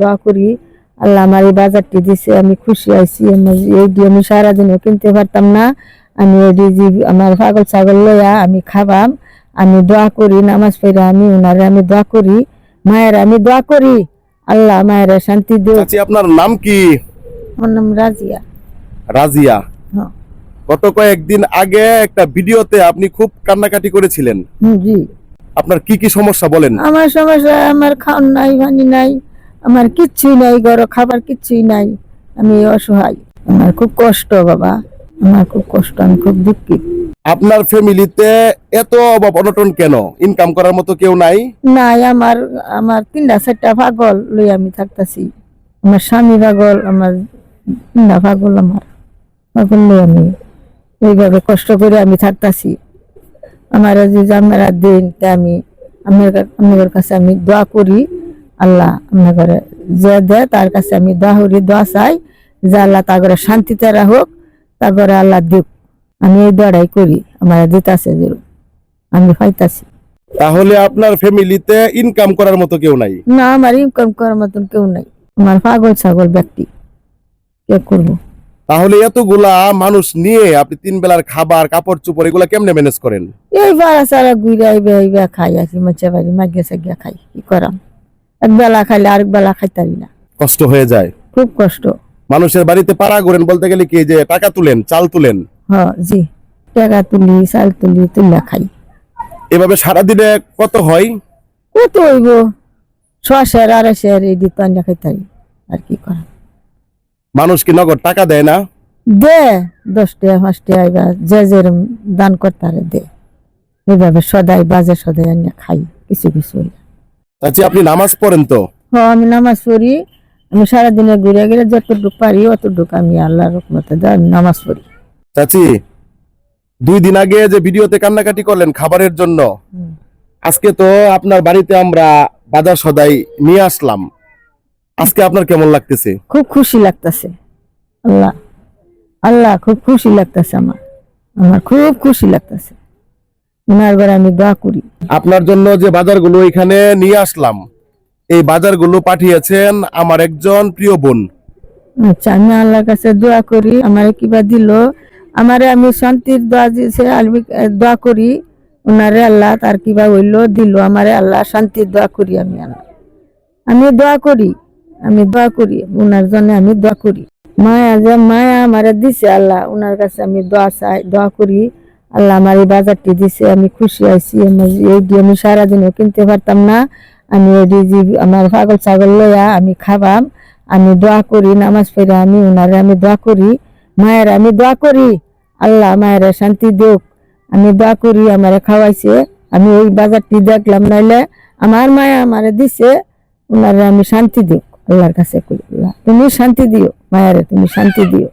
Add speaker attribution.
Speaker 1: দোয়া করি আল্লাহ আমার এই বাজারটি দিছে আমি খুশি আইছি আমার এইটি আমি সারাদিনও কিনতে পারতাম না। আমি এটি যে আমার পাগল ছাগল লইয়া আমি খাবাম আমি দোয়া করি নামাজ পড়ে আমি ওনারে আমি দোয়া করি মায়ের আমি দোয়া করি। আল্লাহ মায়ের শান্তি
Speaker 2: চাচি আপনার নাম কি?
Speaker 1: আমার নাম রাজিয়া।
Speaker 2: রাজিয়া?
Speaker 1: হ্যাঁ।
Speaker 2: গত কয়েকদিন আগে একটা ভিডিওতে আপনি খুব কান্নাকাটি করেছিলেন।
Speaker 1: জি।
Speaker 2: আপনার কি কি সমস্যা বলেন?
Speaker 1: আমার সমস্যা আমার খাওয়ান নাই পানি নাই আমার কিচ্ছুই নাই ঘরে খাবার কিচ্ছুই নাই। আমি অসহায়। আমার খুব কষ্ট বাবা। আমার খুব কষ্ট আমি খুব দুঃখিত
Speaker 2: আপনার ফ্যামিলিতে এত অভাব অনটন কেন? ইনকাম করার মতো কেউ নাই?
Speaker 1: নাই আমার আমার তিনটা চারটা পাগল লই আমি থাকতাছি। আমার স্বামী পাগল আমার তিনটা পাগল আমার। পাগল লই আমি এইভাবে কষ্ট করে আমি থাকতাছি। আমার যে জামেরা দিন তা আমি আমার কাছে আমি দোয়া করি। আল্লাহ আপনার করে যে দেয় তার কাছে আমি দোয়া করি দোয়া চাই যে আল্লাহ তার ঘরে শান্তিতে রাখুক তার ঘরে আল্লাহ দিক। আমি এই দোয়াটাই করি আমার দিতাছে যে আমি পাইতাছি
Speaker 2: তাহলে আপনার ফ্যামিলিতে ইনকাম করার মতো কেউ নাই?
Speaker 1: না আমার ইনকাম করার মতন কেউ নাই। আমার পাগল ছাগল ব্যক্তি। কে করব?
Speaker 2: তাহলে এতগুলা মানুষ নিয়ে আপনি তিন বেলার খাবার কাপড় চোপড় এগুলা কেমনে ম্যানেজ করেন?
Speaker 1: এই বারা সারা ঘুরে আইবে আইবে খাই আসি মাছে বাড়ি মাগিয়ে সাগিয়া খাই কি করাম? এক বেলা খাইলে আরেক বেলা খাইতারি না।
Speaker 2: কষ্ট হয়ে যায়।
Speaker 1: খুব কষ্ট।
Speaker 2: মানুষের বাড়িতে পাড়া করেন বলতে গেলে কি যে টাকা তুলেন চাল তুলেন?
Speaker 1: হ জি। টাকা তুলি চাল তুলি তুলিয়া খাই।
Speaker 2: এভাবে সারাদিনে কত হয়?
Speaker 1: কত হইব? ছশের আড়াইশের এই দিত আনিয়া খাইতারি আর কি করাম
Speaker 2: মানুষ কি নগদ টাকা দেয় না?
Speaker 1: দে দশ টাকা পাঁচ টাকা আইবা যে যেরম দান করতারে দে। এইভাবে সদাই বাজে সদাই আনিয়া খাই কিছু কিছু হইলে।
Speaker 2: চাচি আপনি নামাজ পড়েন তো?
Speaker 1: হ আমি নামাজ পড়ি। আমি সারাদিনে ঘুরে গেলে যতটুকু পারি অতটুকু আমি আল্লাহর রকমতে আমি নামাজ পড়ি।
Speaker 2: চাচি দুই দিন আগে যে ভিডিওতে কান্নাকাটি করলেন খাবারের জন্য আজকে তো আপনার বাড়িতে আমরা বাজার সদাই নিয়ে আসলাম। আজকে আপনার কেমন লাগতেছে?
Speaker 1: খুব খুশি লাগতেছে। আল্লাহ আল্লাহ খুব খুশি লাগতেছে আমার। আমার খুব খুশি লাগতেছে। ওনার আমি দোয়া করি।
Speaker 2: আপনার জন্য যে বাজারগুলো এখানে নিয়ে আসলাম এই বাজারগুলো পাঠিয়েছেন আমার একজন প্রিয় বোন।
Speaker 1: আচ্ছা আমি আল্লাহর কাছে দোয়া করি আমার কিবা দিল। আমারে আমি শান্তির দোয়া দিয়েছে দোয়া করি ওনারে আল্লাহ তার কিবা হইল দিল আমারে আল্লাহ শান্তির দোয়া করি আমি আল্লাহ। আমি দোয়া করি আমি দোয়া করি ওনার জন্য আমি দোয়া করি। মায়া যে মায়া আমারে দিছে আল্লাহ ওনার কাছে আমি দোয়া চাই দোয়া করি। আল্লাহ আমার এই বাজারটি দিছে, আমি খুশি আছি আমার এইটি আমি সারাদিনও কিনতে পারতাম না। আমি এটি আমার পাগল ছাগল লইয়া আমি খাবাম। আমি দোয়া করি, নামাজ পড়ে আমি ওনারে আমি দোয়া করি, মায়ের আমি দোয়া করি। আল্লাহ মায়ের শান্তি দেখ আমি দোয়া করি, আমারে খাওয়াইছে। আমি ওই বাজারটি দেখলাম, নাইলে আমার মায়া আমারে দিছে। ওনারে আমি শান্তি দিও আল্লাহর কাছে করি আল্লাহ, তুমি শান্তি দিও, মায়ের তুমি শান্তি দিও।